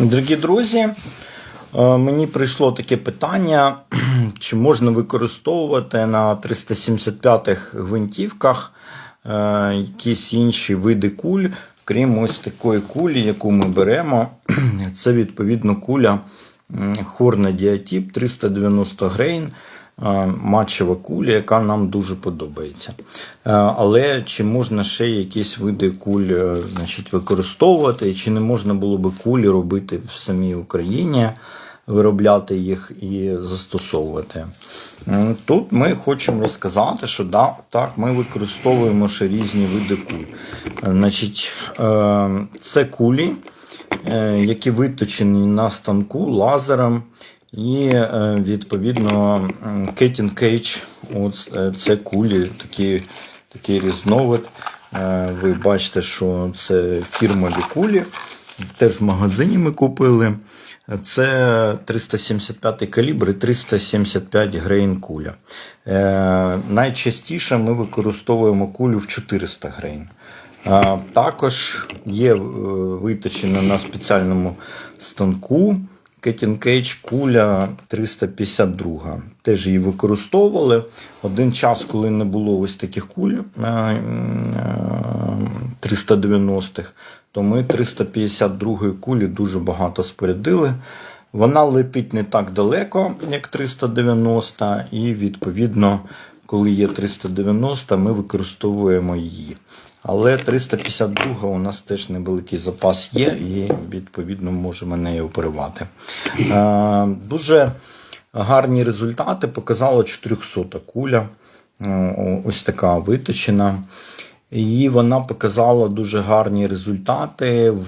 Дорогі друзі, е, мені прийшло таке питання, чи можна використовувати на 375-х гвинтівках е, якісь інші види куль, крім ось такої кулі, яку ми беремо. Це відповідно куля Хорна Діатіп 390 грейн. Е, Матчева куля, яка нам дуже подобається. Е, Але чи можна ще якісь види куль е, значить, використовувати, чи не можна було би кулі робити в самій Україні, виробляти їх і застосовувати? Тут ми хочемо розказати, що да, так, ми використовуємо ще різні види куль. Значить, це кулі, які виточені на станку лазером. І е, відповідно Кетін Кейдж, е, це кулі, такі, такий різновид. Е, Ви бачите, що це фірмові кулі. Теж в магазині ми купили. Це 375 калібр і 375 грейн куля. Найчастіше ми використовуємо кулю в 400 грейн. Також є виточена на спеціальному станку. Кетін Кейдж куля 352. Теж її використовували. Один час, коли не було ось таких куль е, е, 390-х, то ми 352 кулі дуже багато спорядили. Вона летить не так далеко, як 390, і відповідно, коли є 390, ми використовуємо її. Але 352 у нас теж невеликий запас є, і відповідно можемо нею оперувати. Е, Дуже гарні результати показала 400 куля. Е, Ось така виточена. І вона показала дуже гарні результати в,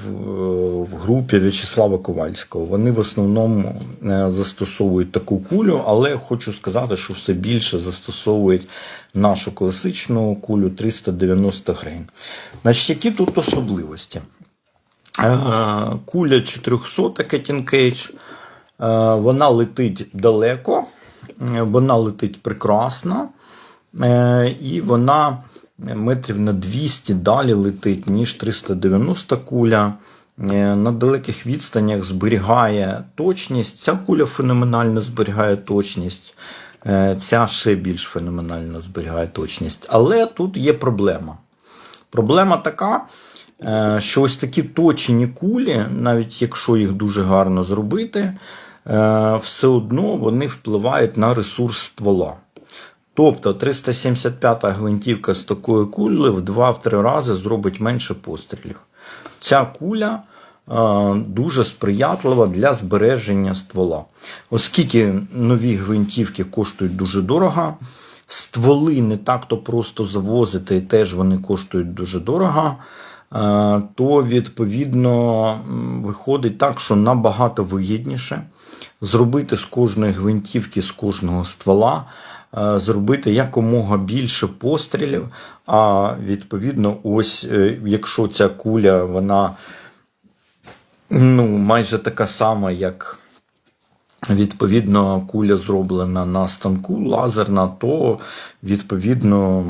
в групі В'ячеслава Ковальського. Вони в основному е, застосовують таку кулю, але хочу сказати, що все більше застосовують нашу класичну кулю 390 грейн. Значить, які тут особливості? Е, Куля 400 Кетін Кейдж, е, вона летить далеко, вона летить прекрасно, і вона метрів на 200 далі летить, ніж 390 куля. Е, На далеких відстанях зберігає точність. Ця куля феноменально зберігає точність. Е, Ця ще більш феноменально зберігає точність. Але тут є проблема. Проблема така, е, що ось такі точені кулі, навіть якщо їх дуже гарно зробити, все одно вони впливають на ресурс ствола. Тобто 375 гвинтівка з такою кулею в 2-3 рази зробить менше пострілів. Ця куля е, дуже сприятлива для збереження ствола. Оскільки нові гвинтівки коштують дуже дорого, стволи не так-то просто завозити, і теж вони коштують дуже дорого. е, То відповідно виходить так, що набагато вигідніше зробити з кожної гвинтівки, з кожного ствола, зробити якомога більше пострілів. А відповідно, ось е, якщо ця куля, вона ну, майже така сама, як. Відповідно, куля зроблена на станку лазерна, то відповідно,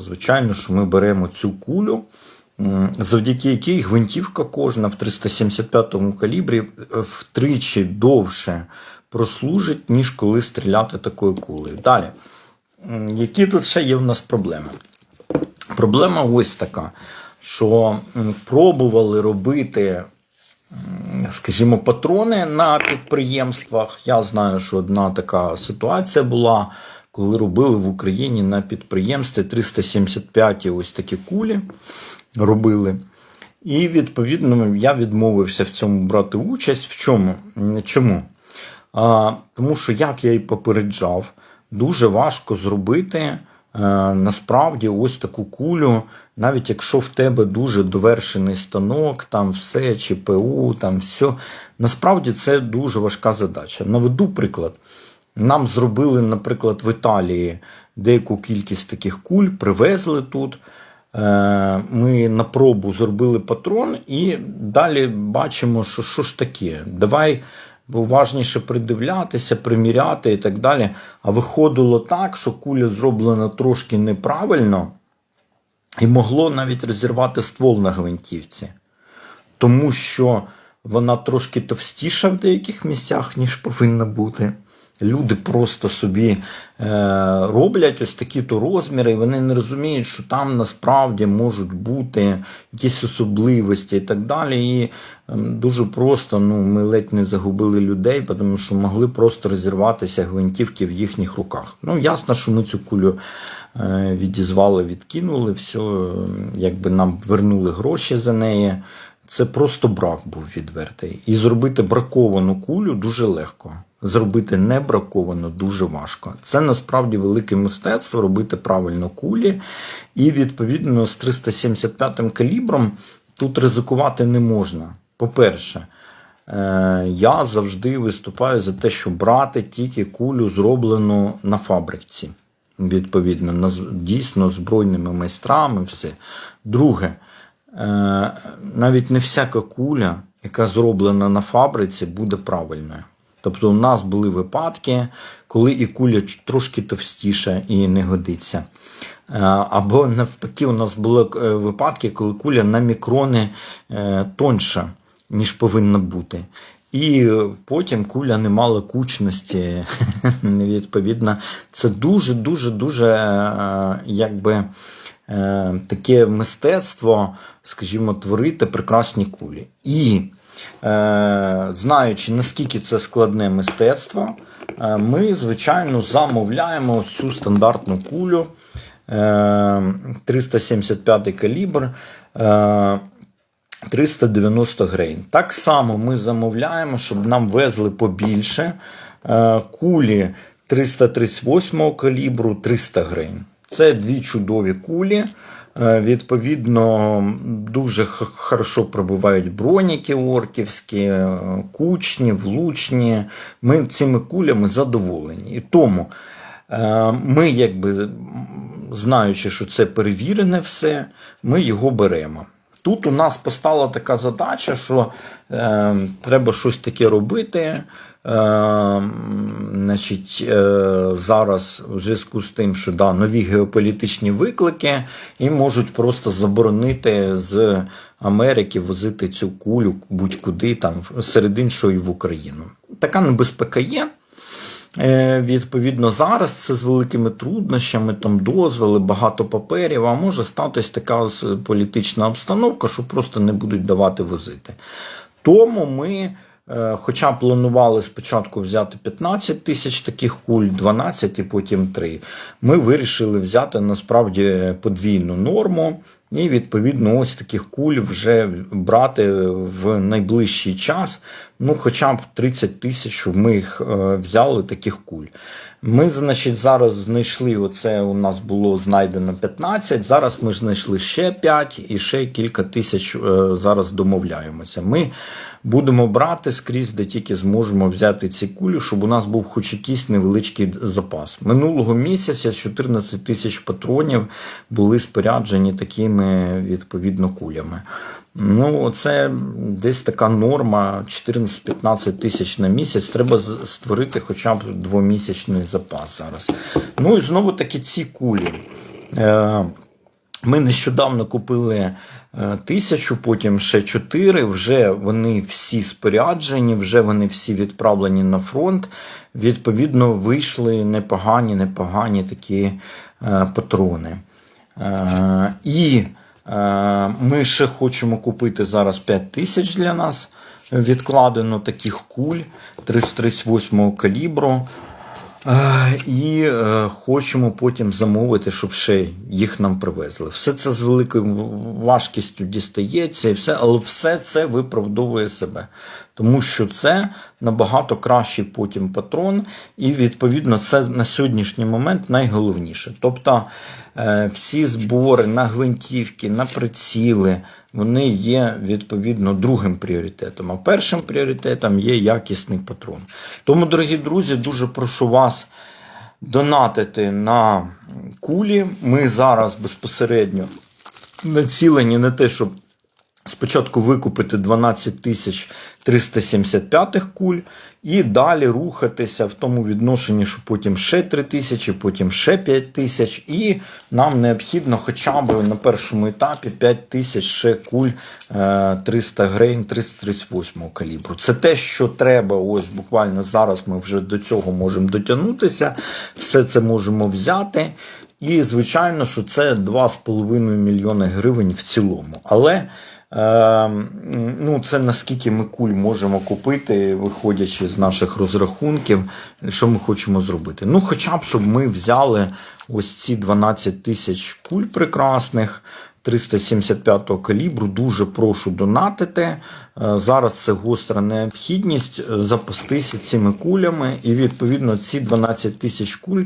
звичайно, що ми беремо цю кулю, завдяки якій гвинтівка кожна в 375 калібрі е, втричі довше прослужить, ніж коли стріляти такою кулею. Далі, які тут ще є в нас проблеми? Проблема ось така, що пробували робити скажімо, патрони на підприємствах. Я знаю, що одна така ситуація була, коли робили в Україні на підприємстві 375 ось такі кулі робили. І відповідно я відмовився в цьому брати участь. В чому? Чому? Тому що, як я і попереджав, дуже важко зробити. е, Насправді, ось таку кулю, навіть якщо в тебе дуже довершений станок, там все, ЧПУ, там все. Насправді це дуже важка задача. Наведу приклад. Нам зробили, наприклад, в Італії деяку кількість таких куль, привезли тут. Е, Ми на пробу зробили патрон, і далі бачимо, що що ж таке. Давай уважніше придивлятися, приміряти і так далі. А виходило так, що куля зроблена трошки неправильно, і могло навіть розірвати ствол на гвинтівці. Тому що вона трошки товстіша в деяких місцях, ніж повинна бути. Люди просто собі е, роблять ось такі то розміри, і вони не розуміють, що там насправді можуть бути якісь особливості і так далі. І ем, дуже просто ну, ми ледь не загубили людей, тому що могли просто розірватися гвинтівки в їхніх руках. Ну, ясно, що ми цю кулю е, відізвали, відкинули, все, якби нам вернули гроші за неї. Це просто брак був відвертий. І зробити браковану кулю дуже легко. Зробити не браковану дуже важко. Це насправді велике мистецтво робити правильно кулі. І відповідно з 375 калібром тут ризикувати не можна. По-перше, е, я завжди виступаю за те, щоб брати тільки кулю, зроблену на фабриці. Відповідно, на дійсно збройними майстрами, все. Друге, Е, навіть не всяка куля, яка зроблена на фабриці, буде правильною. Тобто, у нас були випадки, коли і куля трошки товстіша і не годиться. Е, Або навпаки, у нас були е, випадки, коли куля на мікрони е, тонша, ніж повинна бути. І потім куля не мала кучності. Відповідно, це дуже, дуже, якби таке мистецтво, скажімо, творити прекрасні кулі. І знаючи, наскільки це складне мистецтво, е, ми, звичайно, замовляємо цю стандартну кулю е, 375 калібр. Е, 390 грейн. Так само ми замовляємо, щоб нам везли побільше е, кулі 338 калібру 300 грейн. Це дві чудові кулі. Е, Відповідно, дуже хорошо пробивають броніки орківські, е, кучні, влучні. Ми цими кулями задоволені. І тому е, ми, якби знаючи, що це перевірене все, ми його беремо. Тут у нас постала така задача, що е, треба щось таке робити. Е, значить, е, зараз в зв'язку з тим, що да, нові геополітичні виклики, і можуть просто заборонити з Америки возити цю кулю будь-куди, там, серед іншого і в Україну. Така небезпека є. Е, Відповідно, зараз це з великими труднощами, там дозволи, багато паперів, а може статись така політична обстановка, що просто не будуть давати возити. Тому ми, хоча планували спочатку взяти 15 тисяч таких куль, 12 і потім 3, ми вирішили взяти насправді подвійну норму. І відповідно ось таких куль вже брати в найближчий час, ну хоча б 30 тисяч, щоб ми їх е, взяли таких куль. Ми, значить, зараз знайшли, оце у нас було знайдено 15, зараз ми знайшли ще 5 і ще кілька тисяч е, зараз домовляємося. Ми будемо брати скрізь, де тільки зможемо взяти ці кулі, щоб у нас був хоч якийсь невеличкий запас. Минулого місяця 14 тисяч патронів були споряджені такими відповідно кулями. Ну, це десь така норма 14-15 тисяч на місяць. Треба створити хоча б двомісячний запас зараз. Ну і знову таки ці кулі. Е, ми нещодавно купили е, тисячу, потім ще чотири. Вже вони всі споряджені, вже вони всі відправлені на фронт. Відповідно, вийшли непогані, непогані такі е, патрони. Е, І е, ми ще хочемо купити зараз 5 тисяч для нас. Відкладено таких куль 338 калібру. І е, хочемо потім замовити, щоб ще їх нам привезли. Все це з великою важкістю дістається, і все, але все це виправдовує себе. Тому що це набагато кращий потім патрон, і відповідно це на сьогоднішній момент найголовніше. Тобто е, всі збори на гвинтівки, на приціли, вони є відповідно другим пріоритетом. А першим пріоритетом є якісний патрон. Тому, дорогі друзі, дуже прошу вас донатити на кулі. Ми зараз безпосередньо націлені на те, щоб Спочатку викупити 12 тисяч 375 куль і далі рухатися в тому відношенні, що потім ще 3 тисячі, потім ще 5 тисяч. І нам необхідно хоча б на першому етапі 5 тисяч ще куль е, 300 грейн 338 калібру. Це те, що треба. Ось буквально зараз ми вже до цього можемо дотягнутися. Все це можемо взяти. І, звичайно, що це 2,5 мільйони гривень в цілому. Але ну, це наскільки ми куль можемо купити, виходячи з наших розрахунків, що ми хочемо зробити. Ну, хоча б, щоб ми взяли ось ці 12 тисяч куль прекрасних. 375 калібру, дуже прошу донатити. Е, Зараз це гостра необхідність е, запастися цими кулями, і відповідно ці 12 тисяч куль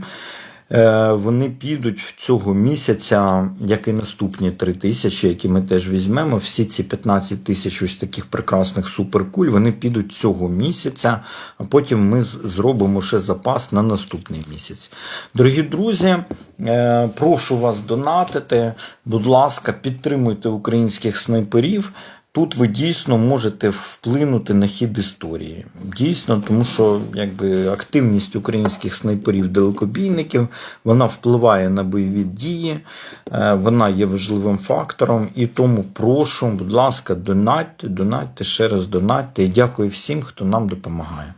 вони підуть в цього місяця, як і наступні 3 тисячі, які ми теж візьмемо. Всі ці 15 тисяч ось таких прекрасних суперкуль, вони підуть цього місяця, а потім ми зробимо ще запас на наступний місяць. Дорогі друзі, е, прошу вас донатити. Будь ласка, підтримуйте українських снайперів. Тут ви дійсно можете вплинути на хід історії. Дійсно, тому що якби активність українських снайперів-далекобійників вона впливає на бойові дії, е, вона є важливим фактором. І тому прошу, будь ласка, донатьте, донатьте, ще раз донатьте. І дякую всім, хто нам допомагає.